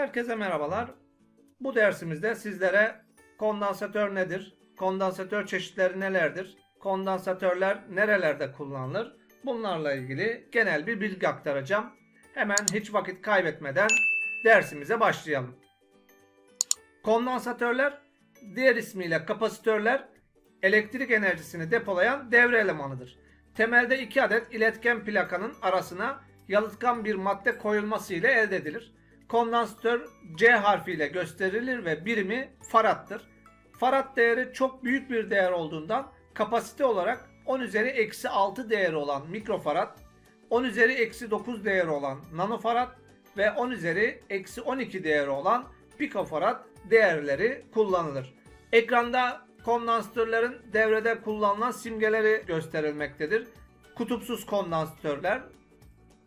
Herkese merhabalar. Bu dersimizde sizlere kondansatör nedir? Kondansatör çeşitleri nelerdir? Kondansatörler nerelerde kullanılır? Bunlarla ilgili genel bir bilgi aktaracağım. Hemen hiç vakit kaybetmeden dersimize başlayalım. Kondansatörler, diğer ismiyle kapasitörler, elektrik enerjisini depolayan devre elemanıdır. Temelde iki adet iletken plakanın arasına yalıtkan bir madde koyulması ile elde edilir. Kondansatör C harfiyle gösterilir ve birimi farattır. Farad değeri çok büyük bir değer olduğundan kapasite olarak 10 üzeri eksi 6 değeri olan mikrofarad, 10 üzeri eksi 9 değeri olan nanofarad ve 10 üzeri eksi 12 değeri olan pikofarad değerleri kullanılır. Ekranda kondansatörlerin devrede kullanılan simgeleri gösterilmektedir. Kutupsuz kondansatörler,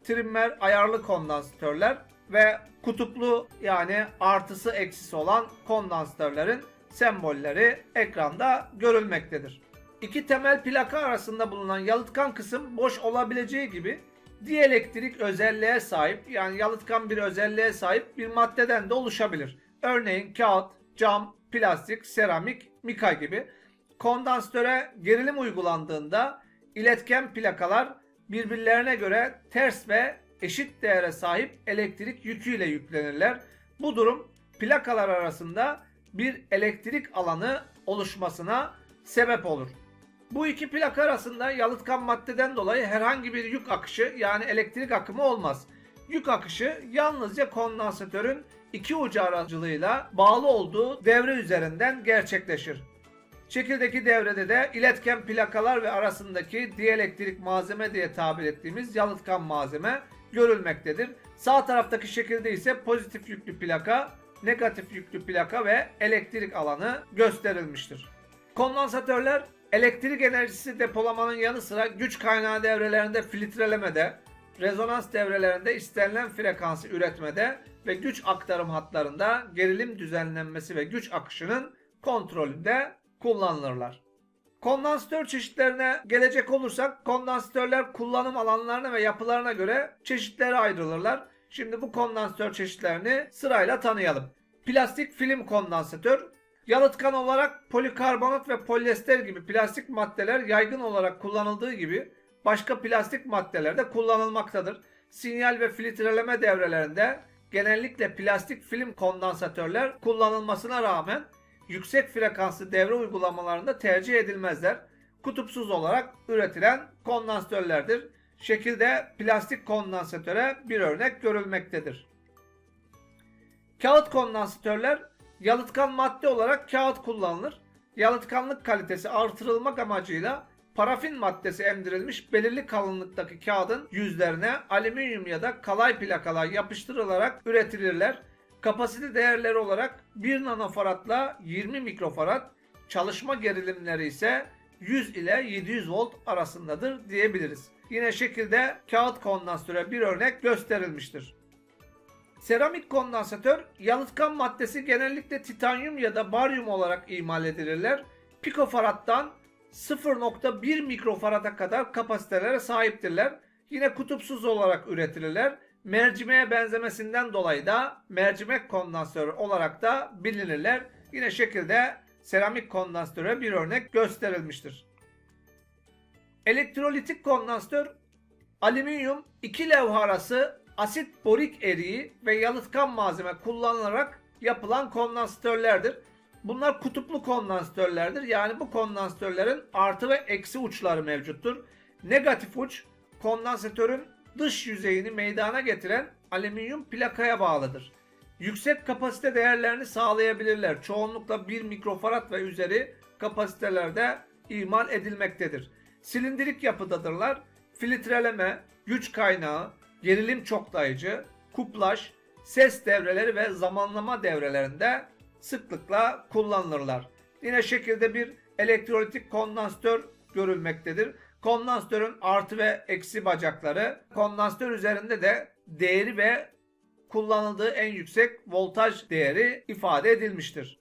trimmer ayarlı kondansatörler ve kutuplu yani artısı eksisi olan kondansatörlerin sembolleri ekranda görülmektedir. İki temel plaka arasında bulunan yalıtkan kısım boş olabileceği gibi dielektrik özelliğe sahip yani yalıtkan bir özelliğe sahip bir maddeden de oluşabilir. Örneğin kağıt, cam, plastik, seramik, mika gibi. Kondansatöre gerilim uygulandığında iletken plakalar birbirlerine göre ters ve eşit değere sahip elektrik yüküyle yüklenirler. Bu durum plakalar arasında bir elektrik alanı oluşmasına sebep olur. Bu iki plaka arasında yalıtkan maddeden dolayı herhangi bir yük akışı yani elektrik akımı olmaz. Yük akışı yalnızca kondansatörün iki ucu aracılığıyla bağlı olduğu devre üzerinden gerçekleşir. Şekildeki devrede de iletken plakalar ve arasındaki dielektrik malzeme diye tabir ettiğimiz yalıtkan malzeme görülmektedir. Sağ taraftaki şekilde ise pozitif yüklü plaka, negatif yüklü plaka ve elektrik alanı gösterilmiştir. Kondansatörler elektrik enerjisi depolamanın yanı sıra güç kaynağı devrelerinde filtrelemede, rezonans devrelerinde istenilen frekansı üretmede ve güç aktarım hatlarında gerilim düzenlenmesi ve güç akışının kontrolünde kullanılırlar. Kondansatör çeşitlerine gelecek olursak kondansatörler kullanım alanlarına ve yapılarına göre çeşitlere ayrılırlar. Şimdi bu kondansatör çeşitlerini sırayla tanıyalım. Plastik film kondansatör Yalıtkan olarak polikarbonat ve polyester gibi plastik maddeler yaygın olarak kullanıldığı gibi başka plastik maddeler de kullanılmaktadır. Sinyal ve filtreleme devrelerinde genellikle plastik film kondansatörler kullanılmasına rağmen yüksek frekanslı devre uygulamalarında tercih edilmezler. Kutupsuz olarak üretilen kondansatörlerdir. Şekilde plastik kondansatöre bir örnek görülmektedir. Kağıt kondansatörler yalıtkan madde olarak kağıt kullanılır. Yalıtkanlık kalitesi artırılmak amacıyla parafin maddesi emdirilmiş belirli kalınlıktaki kağıdın yüzlerine alüminyum ya da kalay plakalar yapıştırılarak üretilirler. Kapasite değerleri olarak 1 nanofaradla 20 mikrofarad, çalışma gerilimleri ise 100 ile 700 volt arasındadır diyebiliriz. Yine şekilde kağıt kondansatörü bir örnek gösterilmiştir. Seramik kondansatör yalıtkan maddesi genellikle titanyum ya da baryum olarak imal edilirler. Pikofarad'dan 0.1 mikrofarada kadar kapasitelere sahiptirler. Yine kutupsuz olarak üretilirler. Mercimeğe benzemesinden dolayı da mercimek kondansatörü olarak da bilinirler. Yine şekilde seramik kondansatöre bir örnek gösterilmiştir. Elektrolitik kondansatör alüminyum iki levha arası asit borik eriği ve yalıtkan malzeme kullanılarak yapılan kondansatörlerdir. Bunlar kutuplu kondansatörlerdir. Yani bu kondansatörlerin artı ve eksi uçları mevcuttur. Negatif uç kondansatörün dış yüzeyini meydana getiren alüminyum plakaya bağlıdır. Yüksek kapasite değerlerini sağlayabilirler. Çoğunlukla 1 mikrofarad ve üzeri kapasitelerde imal edilmektedir. Silindirik yapıdadırlar. Filtreleme, güç kaynağı, gerilim çoklayıcı, kuplaj, ses devreleri ve zamanlama devrelerinde sıklıkla kullanılırlar. Yine şekilde bir elektrolitik kondansatör görülmektedir. Kondansatörün artı ve eksi bacakları, kondansatör üzerinde de değeri ve kullanıldığı en yüksek voltaj değeri ifade edilmiştir.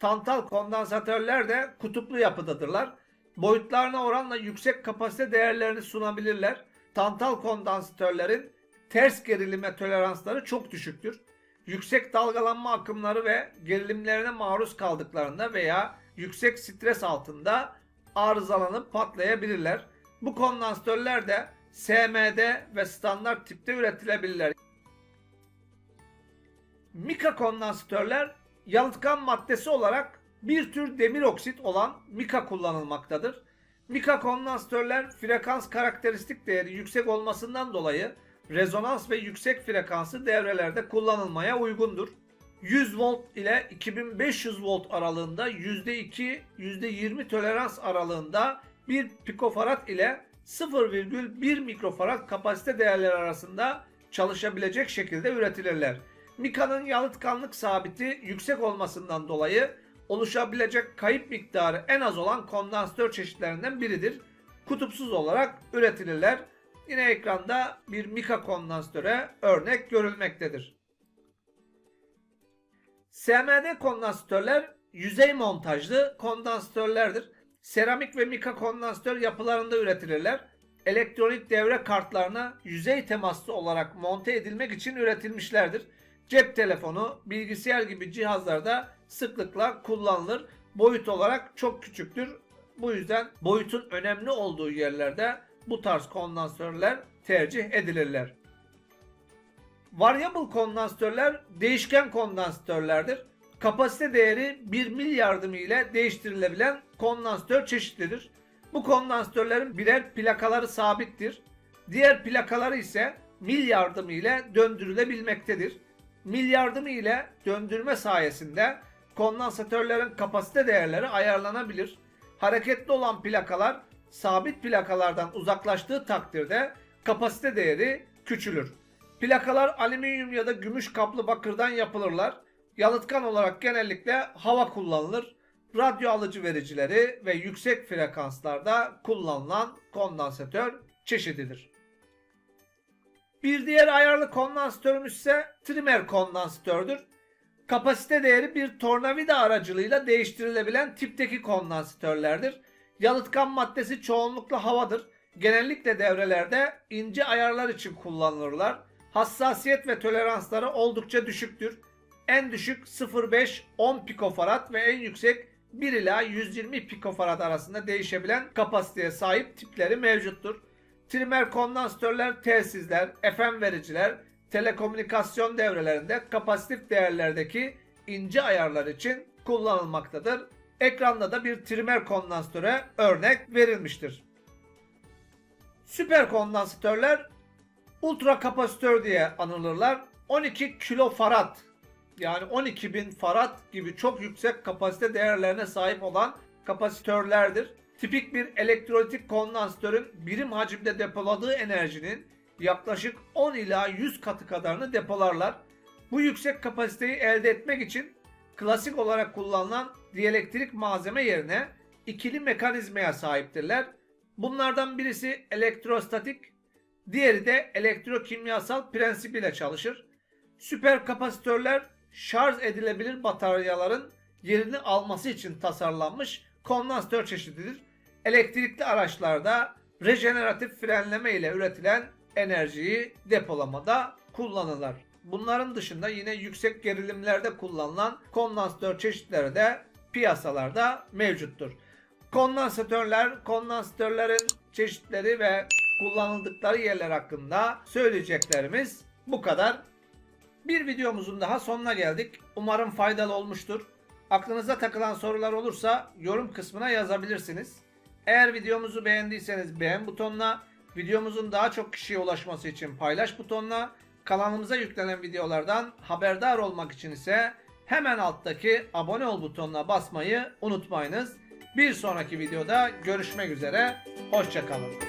Tantal kondansatörler de kutuplu yapıdadırlar. Boyutlarına oranla yüksek kapasite değerlerini sunabilirler. Tantal kondansatörlerin ters gerilime toleransları çok düşüktür. Yüksek dalgalanma akımları ve gerilimlerine maruz kaldıklarında veya yüksek stres altında arızalanıp patlayabilirler. Bu kondansatörler de SMD ve standart tipte üretilebilirler. Mika kondansatörler yalıtkan maddesi olarak bir tür demir oksit olan mika kullanılmaktadır. Mika kondansatörler frekans karakteristik değeri yüksek olmasından dolayı rezonans ve yüksek frekanslı devrelerde kullanılmaya uygundur. 100 volt ile 2500 volt aralığında %2 %20 tolerans aralığında 1 pikofarad ile 0,1 mikrofarad kapasite değerleri arasında çalışabilecek şekilde üretilirler. Mika'nın yalıtkanlık sabiti yüksek olmasından dolayı oluşabilecek kayıp miktarı en az olan kondansatör çeşitlerinden biridir. Kutupsuz olarak üretilirler. Yine ekranda bir Mika kondansatöre örnek görülmektedir. SMD kondansatörler yüzey montajlı kondansatörlerdir. Seramik ve mika kondansatör yapılarında üretilirler. Elektronik devre kartlarına yüzey temaslı olarak monte edilmek için üretilmişlerdir. Cep telefonu, bilgisayar gibi cihazlarda sıklıkla kullanılır. Boyut olarak çok küçüktür. Bu yüzden boyutun önemli olduğu yerlerde bu tarz kondansatörler tercih edilirler. Variable kondansatörler değişken kondansatörlerdir. Kapasite değeri 1 mil yardımı ile değiştirilebilen kondansatör çeşitlidir. Bu kondansatörlerin birer plakaları sabittir. Diğer plakaları ise mil yardımı ile döndürülebilmektedir. Mil yardımı ile döndürme sayesinde kondansatörlerin kapasite değerleri ayarlanabilir. Hareketli olan plakalar sabit plakalardan uzaklaştığı takdirde kapasite değeri küçülür. Plakalar alüminyum ya da gümüş kaplı bakırdan yapılırlar. Yalıtkan olarak genellikle hava kullanılır. Radyo alıcı vericileri ve yüksek frekanslarda kullanılan kondansatör çeşididir. Bir diğer ayarlı kondansatörümüz ise trimmer kondansatördür. Kapasite değeri bir tornavida aracılığıyla değiştirilebilen tipteki kondansatörlerdir. Yalıtkan maddesi çoğunlukla havadır. Genellikle devrelerde ince ayarlar için kullanılırlar. Hassasiyet ve toleransları oldukça düşüktür. En düşük 0,5-10 pikofarad ve en yüksek 1 ila 120 pikofarad arasında değişebilen kapasiteye sahip tipleri mevcuttur. Trimmer kondansatörler telsizler, FM vericiler, telekomünikasyon devrelerinde kapasitif değerlerdeki ince ayarlar için kullanılmaktadır. Ekranda da bir trimmer kondansatöre örnek verilmiştir. Süper kondansatörler ultra kapasitör diye anılırlar. 12 kilofarad yani 12.000 farad gibi çok yüksek kapasite değerlerine sahip olan kapasitörlerdir. Tipik bir elektrolitik kondansatörün birim hacimde depoladığı enerjinin yaklaşık 10 ila 100 katı kadarını depolarlar. Bu yüksek kapasiteyi elde etmek için klasik olarak kullanılan diyelektrik malzeme yerine ikili mekanizmaya sahiptirler. Bunlardan birisi elektrostatik, diğeri de elektrokimyasal prensibiyle çalışır. Süper kapasitörler şarj edilebilir bataryaların yerini alması için tasarlanmış kondansatör çeşididir. Elektrikli araçlarda rejeneratif frenleme ile üretilen enerjiyi depolamada kullanırlar. Bunların dışında yine yüksek gerilimlerde kullanılan kondansatör çeşitleri de piyasalarda mevcuttur. Kondansatörler, kondansatörlerin çeşitleri ve kullanıldıkları yerler hakkında söyleyeceklerimiz bu kadar. Bir videomuzun daha sonuna geldik. Umarım faydalı olmuştur. Aklınıza takılan sorular olursa yorum kısmına yazabilirsiniz. Eğer videomuzu beğendiyseniz beğen butonuna, videomuzun daha çok kişiye ulaşması için paylaş butonuna, kanalımıza yüklenen videolardan haberdar olmak için ise hemen alttaki abone ol butonuna basmayı unutmayınız. Bir sonraki videoda görüşmek üzere, hoşçakalın.